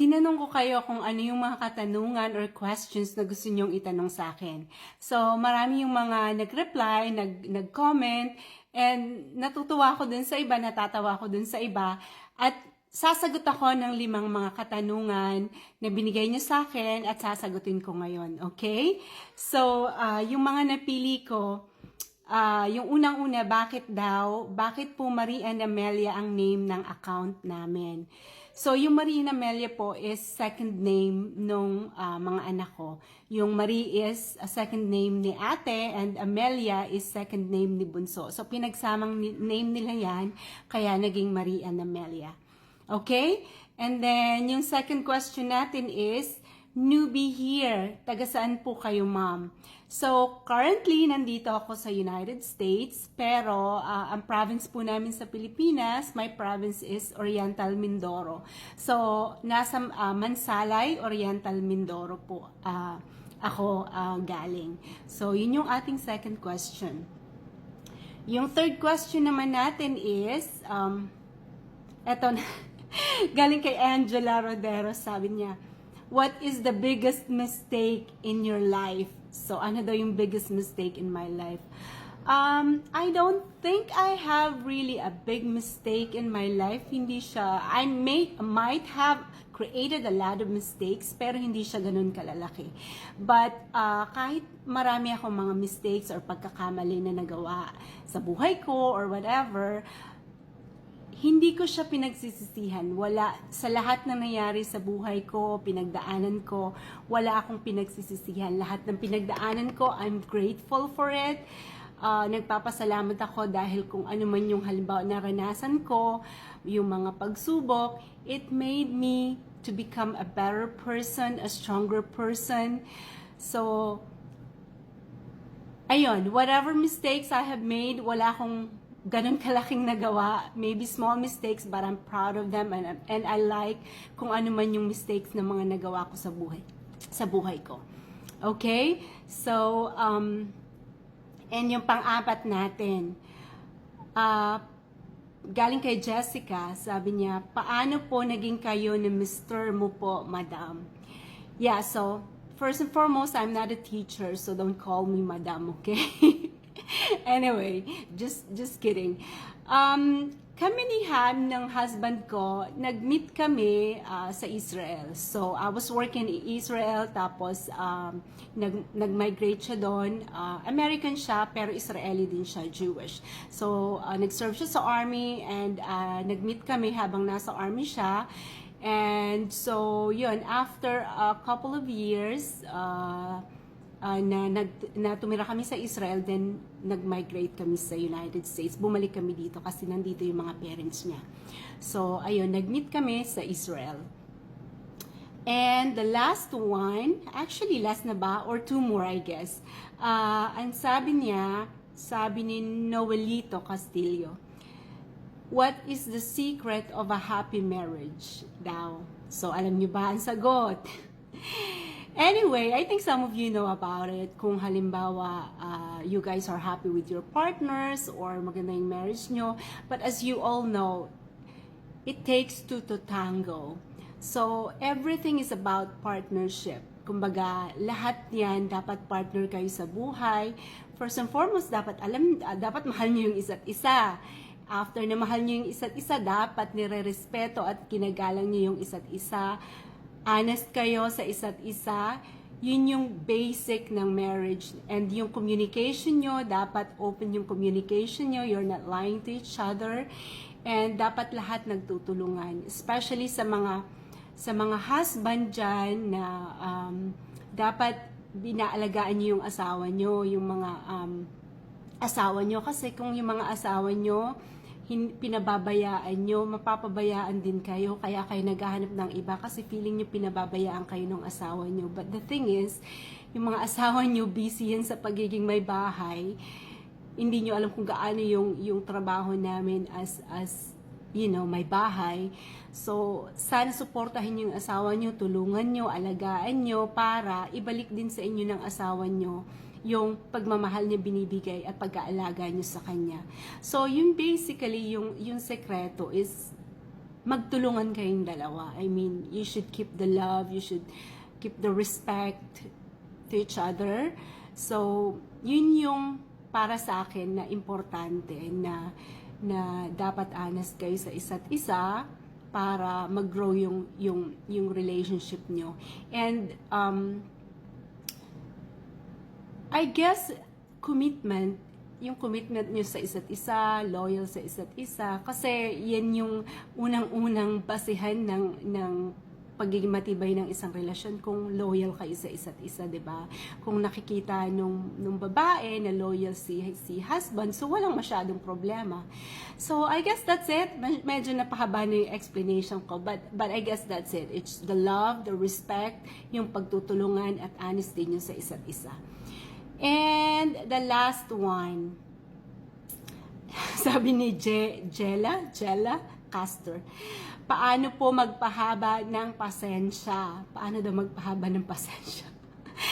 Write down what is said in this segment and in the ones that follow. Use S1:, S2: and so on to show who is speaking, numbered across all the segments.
S1: tinanong ko kayo kung ano yung mga katanungan or questions na gusto nyong itanong sa akin. So, marami yung mga nag-reply, nag, nag-comment, and natutuwa ako dun sa iba, natatawa ako dun sa iba, at sasagot ako ng limang mga katanungan na binigay niyo sa akin at sasagutin ko ngayon, okay? So, ah, yung mga napili ko, Ah, yung unang-una, bakit daw, bakit po Marie and Amelia ang name ng account namin? So, yung Marie Amelia po is second name nung ah, mga anak ko. Yung Marie is a second name ni ate and Amelia is second name ni Bunso. So, pinagsamang name nila yan, kaya naging Marie and Amelia. Okay? And then, yung second question natin is, newbie here. Taga saan po kayo, ma'am? So, currently, nandito ako sa United States, pero ah, ang province po namin sa Pilipinas, my province is Oriental Mindoro. So, nasa ah, Mansalay, Oriental Mindoro po ah, ako ah, galing. So, yun yung ating second question. Yung third question naman natin is, um, eto na, galing kay Angela Rodero, sabi niya, What is the biggest mistake in your life? So, ano daw yung biggest mistake in my life? Um, I don't think I have really a big mistake in my life. Hindi siya, I may, might have created a lot of mistakes, pero hindi siya ganun kalalaki. But uh, kahit marami akong mga mistakes or pagkakamali na nagawa sa buhay ko or whatever, hindi ko siya pinagsisisihan. Wala, sa lahat na nangyari sa buhay ko, pinagdaanan ko, wala akong pinagsisisihan. Lahat ng pinagdaanan ko, I'm grateful for it. Ah, nagpapasalamat ako dahil kung ano man yung halimbawa naranasan ko, yung mga pagsubok, it made me to become a better person, a stronger person. So, ayun, whatever mistakes I have made, wala akong ganun kalaking nagawa. Maybe small mistakes, but I'm proud of them and, and I like kung ano man yung mistakes na mga nagawa ko sa buhay, sa buhay ko. Okay? So, um, and yung pang-apat natin, ah, galing kay Jessica, sabi niya, paano po naging kayo ni Mr. mo po, madam? Yeah, so, first and foremost, I'm not a teacher, so don't call me madam, okay? anyway, just just kidding. Um, kami ni Han ng husband ko, nag-meet kami ah, sa Israel. So, I was working in Israel, tapos um, nag, nag-migrate siya doon. Ah, American siya, pero Israeli din siya, Jewish. So, ah, nag-serve siya sa army and ah, nag-meet kami habang nasa army siya. And so, yun, after a couple of years, uh, uh, na, nag, na tumira kami sa Israel, then nag-migrate kami sa United States. Bumalik kami dito kasi nandito yung mga parents niya. So, ayun, nag-meet kami sa Israel. And the last one, actually last na ba? Or two more, I guess. Uh, ang sabi niya, sabi ni Noelito Castillo, What is the secret of a happy marriage daw? So, alam niyo ba ang sagot? Anyway, I think some of you know about it. Kung halimbawa, uh, you guys are happy with your partners or maganda yung marriage nyo. But as you all know, it takes two to tango. So, everything is about partnership. Kumbaga, lahat yan, dapat partner kayo sa buhay. First and foremost, dapat alam, ah, dapat mahal nyo yung isa't isa. After na mahal nyo yung isa't isa, dapat nire-respeto at kinagalang nyo yung isa't isa. Honest kayo sa isa't isa. Yun yung basic ng marriage. And yung communication nyo, dapat open yung communication nyo. You're not lying to each other. And dapat lahat nagtutulungan. Especially sa mga sa mga husband dyan na um, dapat binaalagaan nyo yung asawa nyo, yung mga um, asawa nyo. Kasi kung yung mga asawa nyo, hin- pinababayaan nyo, mapapabayaan din kayo, kaya kayo naghahanap ng iba kasi feeling nyo pinababayaan kayo ng asawa nyo. But the thing is, yung mga asawa nyo busy yan sa pagiging may bahay, hindi nyo alam kung gaano yung, yung trabaho namin as, as you know, may bahay. So, sana suportahin yung asawa nyo, tulungan nyo, alagaan nyo para ibalik din sa inyo ng asawa nyo yung pagmamahal niya binibigay at pag-aalaga niyo sa kanya. So, yung basically, yung, yung sekreto is magtulungan kayong dalawa. I mean, you should keep the love, you should keep the respect to each other. So, yun yung para sa akin na importante na na dapat honest kayo sa isa't isa para mag-grow yung yung yung relationship nyo. And um I guess commitment yung commitment nyo sa isa't isa, loyal sa isa't isa, kasi yan yung unang-unang basihan ng, ng pagiging matibay ng isang relasyon kung loyal kayo sa isa't isa, 'di ba? Kung nakikita nung nung babae na loyal si si husband, so walang masyadong problema. So I guess that's it. Med- Medyo napahaba na yung explanation ko, but but I guess that's it. It's the love, the respect, yung pagtutulungan at honesty niyo sa isa't isa. And the last one, sabi ni Je, Jella, Jella Castor, paano po magpahaba ng pasensya? Paano daw magpahaba ng pasensya?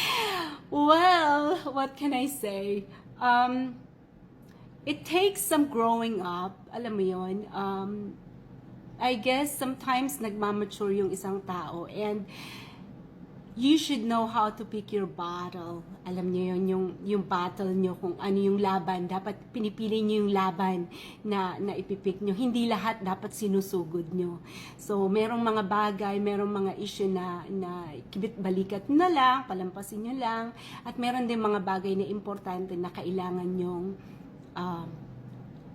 S1: well, what can I say? Um, it takes some growing up. Alam mo yon. Um, I guess sometimes nagmamature yung isang tao and you should know how to pick your battle. Alam niyo yun, yung, yung battle niyo kung ano yung laban. Dapat pinipili niyo yung laban na, na ipipick niyo. Hindi lahat dapat sinusugod niyo. So, merong mga bagay, merong mga issue na, na kibit-balikat na lang, palampasin niyo lang. At meron din mga bagay na importante na kailangan nyong, um,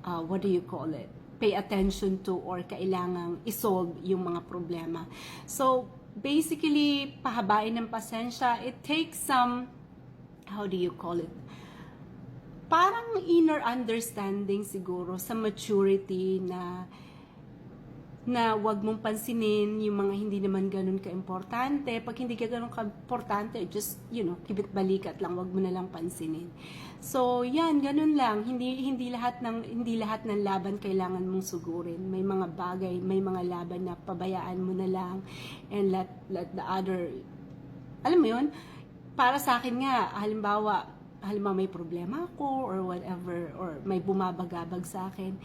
S1: uh, what do you call it? pay attention to or kailangang isolve yung mga problema. So, basically, pahabain ng pasensya, it takes some, how do you call it? Parang inner understanding siguro sa maturity na na wag mong pansinin yung mga hindi naman ganun ka-importante. Pag hindi ka ganun ka-importante, just, you know, kibit balikat lang, wag mo na lang pansinin. So, yan, ganun lang. Hindi hindi lahat ng hindi lahat ng laban kailangan mong sugurin. May mga bagay, may mga laban na pabayaan mo na lang and let let the other alam mo yun, para sa akin nga, halimbawa, halimbawa may problema ako or whatever, or may bumabagabag sa akin,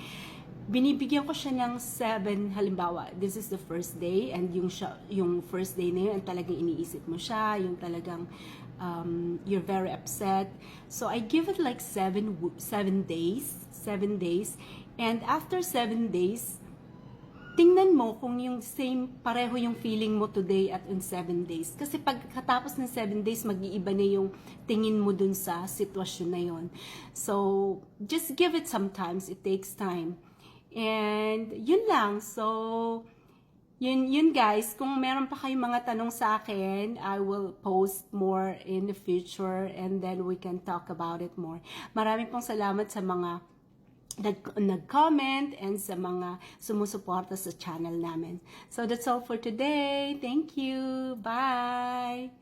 S1: binibigyan ko siya ng seven, halimbawa, this is the first day, and yung, siya, yung first day na yun, talagang iniisip mo siya, yung talagang um, you're very upset. So I give it like seven, w- seven days, seven days, and after seven days, tingnan mo kung yung same, pareho yung feeling mo today at in seven days. Kasi pagkatapos ng seven days, mag-iiba na yung tingin mo dun sa sitwasyon na yon. So, just give it sometimes. It takes time. And, yun lang. So, yun, yun guys, kung meron pa kayong mga tanong sa akin, I will post more in the future and then we can talk about it more. Maraming pong salamat sa mga nag- nag-comment and sa mga sumusuporta sa channel namin. So that's all for today. Thank you. Bye!